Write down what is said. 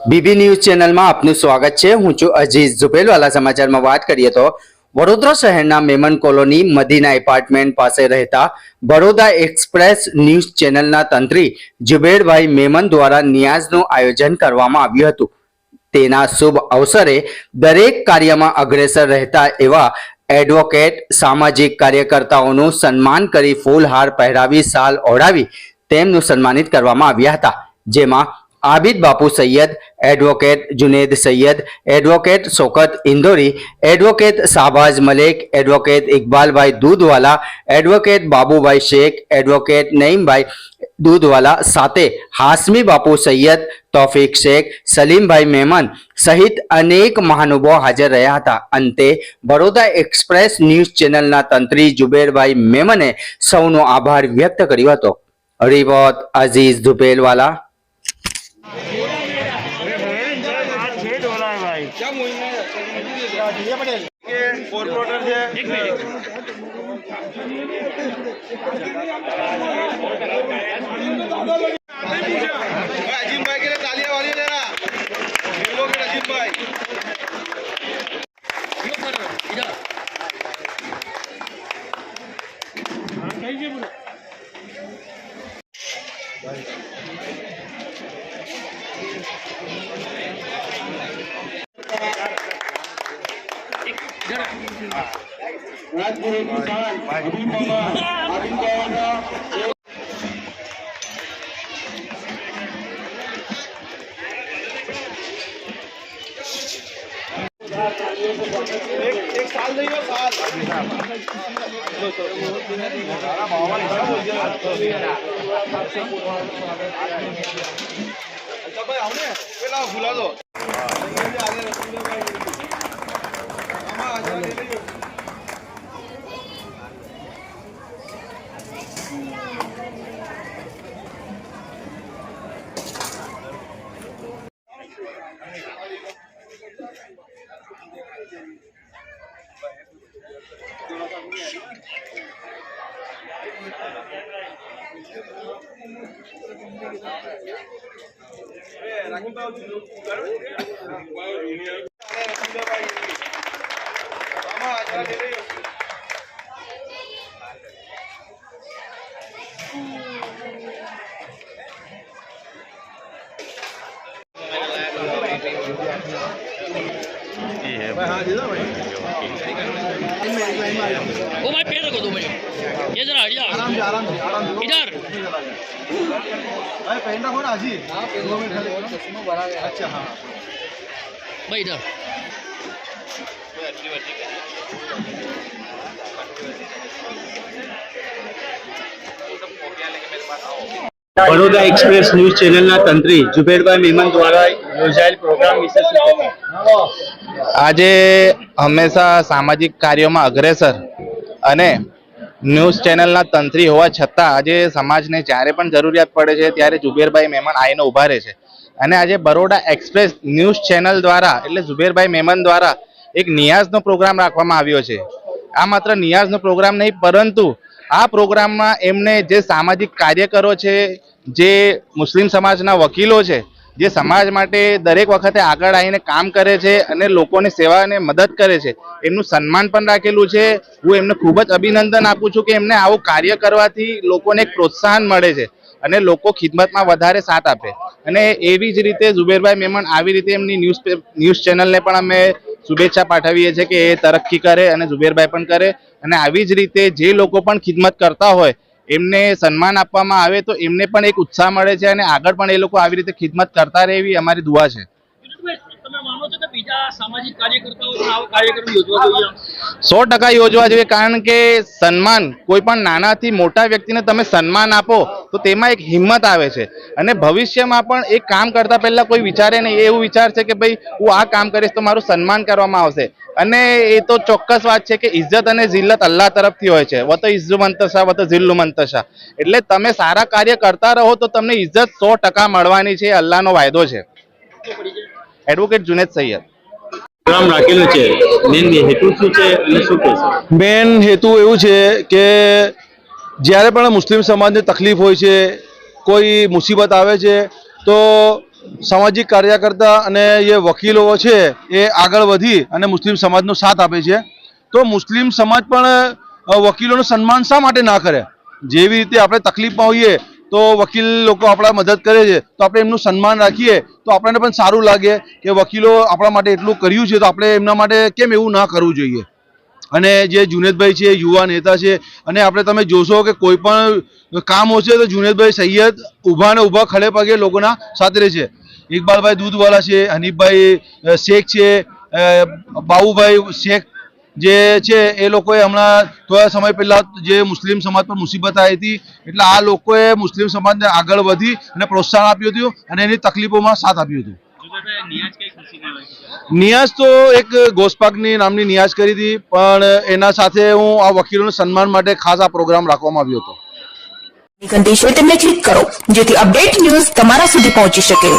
BB news ચેનલમાં આપનું સ્વાગત છે. હું છું અજીઝ ઝુબેલવાલા સમાચારમાં વાત કરીએ તો વડોદરા શહેરના મેમન કોલોની મદીના એપાર્ટમેન્ટ પાસે રહેતા બરોડા એક્સપ્રેસ ન્યૂઝ ચેનલના તંત્રી જુબેરભાઈ મેમન દ્વારા નિયાઝનું આયોજન કરવામાં આવ્યું હતું. તેના શુભ અવસરે દરેક કાર્યમાં અગ્રેસર રહેતા એવા એડવોકેટ, સામાજિક કાર્યકર્તાઓનું સન્માન કરી ફૂલહાર પહેરાવી, સાલ ઓઢાવી તેમનું સન્માનિત કરવામાં આવ્યા હતા. જેમાં Abid Bapu Saiyed advocate Juned Saiyed advocate Shaukat Indori advocate Shahbaz Malek advocate Iqbalbhai Dudhwala advocate Babubhai Shaikh advocate Naimbhai Dudhwala સાથે હાસમી બાપુ સૈયદ, તોફિક શેખ, સલીમભાઈ મહેમાન સહિત અનેક મહાનુભાવો હાજર રહ્યા હતા. અંતે બરોડા એક્સપ્રેસ ન્યૂઝ ચેનલના તંત્રી જુબેરભાઈ મેમને સૌનો આભાર વ્યક્ત કર્યો હતો. રિપોર્ટ અઝીઝ ધુપેલવાલા અજીમભાઈ કે તાલિયા વાળી લેના એ લોકો અજીમભાઈ થઈ ગયું রাজগুরু কিষান আবি মামা আবি বাবা एक साल नहीं हो साल हमारा माहौल हिसाब हो गया પેલા ભૂલા એ રાજીવભાઈ ઉગાડો. અને રસીદાભાઈ. આમાં આજા લઈ લેજો. वो भाई पैर रखो दो भाई ये जरा हटिया આરામ છે આરામ છે આરામ છે इधर ભાઈ પહેલા કોણ હાજી દો મિનિટ ખાલી અચ્છા હા भाई इधर બરોડા એક્સપ્રેસ ન્યૂઝ ચેનલના તંત્રી જુબેરભાઈ મેમન દ્વારા યોજાયેલ પ્રોગ્રામ વિશે શું કહેશો? આજે હંમેશા સામાજિક કાર્યોમાં અગ્રેસર અને ન્યૂઝ ચેનલના તંત્રી હોવા છતાં આજે સમાજને જ્યારે પણ જરૂરિયાત પડે છે ત્યારે જુબેરભાઈ મહેમાન આવીને ઊભા રહે છે. અને આજે બરોડા એક્સપ્રેસ ન્યૂઝ ચેનલ દ્વારા એટલે જુબેરભાઈ મહેમાન દ્વારા એક નિયાઝનો પ્રોગ્રામ રાખવામાં આવ્યો છે. આ માત્ર નિયાઝનો પ્રોગ્રામ નહીં, પરંતુ આ પ્રોગ્રામમાં એમને જે સામાજિક કાર્યકરો છે, જે મુસ્લિમ સમાજના વકીલો છે જે સમાજ માટે દરેક વખતે આગળ આવીને કામ કરે છે અને લોકોની સેવા અને મદદ કરે છે. એમનું સન્માન પણ રાખેલું છે. હું એમને ખૂબ જ અભિનંદન આપું છું કે એમને આવું કાર્ય કરવાથી લોકોને એક પ્રોત્સાહન મળે છે અને લોકો ખિદમતમાં વધારે સાથ આપે. અને એવી જ રીતે ઝુબેરભાઈ મેમણ આવી રીતે એમની ન્યૂઝ ન્યૂઝ ચેનલને પણ અમે શુભેચ્છા પાઠવીએ છીએ કે એ તરક્કી કરે અને ઝુબેરભાઈ પણ કરે. અને આવી જ રીતે જે લોકો પણ ખિદમત કરતા હોય એમને સન્માન આપવામાં આવે તો એમને પણ એક ઉત્સાહ મળે છે અને આગળ પણ એ લોકો આવી રીતે ખિદમત કરતા રહે એવી અમારી દુઆ છે. સો ટકા યોજવા જોઈએ, કારણ કે સન્માન, કોઈ પણ નાનાથી મોટા વ્યક્તિને તમે સન્માન આપો, તો તેમાં એક હિંમત આવે છે. અને ભવિષ્યમાં પણ એક કામ કરતા પહેલા કોઈ વિચારે નહીં. એવું વિચાર છે કે ભાઈ, હું આ કામ કરીશ તો મારું સન્માન કરવામાં આવશે. અને એ તો ચોક્કસ વાત છે કે ઇજ્જત અને જિલ્લત અલ્લાહ તરફથી હોય છે. વતો ઇઝ્ઝુ મંતશા વતો જિલ્લુ મંતશા એટલે તમે સારા કાર્ય કરતા રહો તો તમને ઇજ્જત સો ટકા મળવાની છે. એ અલ્લાહનો વાયદો છે. એડવોકેટ જુનેદ સૈયદ. પ્રોગ્રામ છે. મેન હેતુ શું છે મેન હેતુ એવું છે કે જ્યારે પણ મુસ્લિમ સમાજને તકલીફ હોય છે, કોઈ મુસીબત આવે છે, તો સામાજિક કાર્યકર્તા અને જે વકીલો છે એ આગળ વધી અને મુસ્લિમ સમાજનો સાથ આપે છે. તો મુસ્લિમ સમાજ પણ વકીલોનું સન્માન શા માટે ના કરે? જેવી રીતે આપણે તકલીફમાં હોઈએ તો વકીલ લોકો આપણા મદદ કરે છે, તો આપણે એમનું સન્માન રાખીએ, તો આપણને પણ સારું લાગે કે વકીલો આપણા માટે એટલું કર્યું છે, તો આપણે એમના માટે કેમ એવું ના કરવું જોઈએ? અને જે જુનેદભાઈ છે, યુવા નેતા છે, અને આપણે તમે જોશો કે કોઈ પણ કામ હશે તો જુનેદભાઈ સૈયદ ઊભા ને ઊભા ખડે પગે લોકોના સાથે રહે છે. ઇકબાલભાઈ દૂધવાલા છે, હનીફભાઈ શેખ છે બાબુભાઈ શેખ જે છે, એ લોકોએ હમણાં થોડા સમય પહેલા જે મુસ્લિમ સમાજ પર મુસીબત આવી હતી, એટલે આ લોકોએ મુસ્લિમ સમાજને આગળ વધી અને પ્રોત્સાહન આપ્યું હતું અને એની તકલીફોમાં સાથ આપ્યું હતું. નિયાઝ તો એક ગોસ્પાકની નામની નિયાઝ કરી હતી, પણ એના સાથે હું આ વકીલોના સન્માન માટે ખાસ આ પ્રોગ્રામ રાખવામાં આવ્યો હતો. ઘંટી છે તેમને ક્લિક કરો, જેથી અપડેટ ન્યૂઝ તમારા સુધી પહોંચી શકે.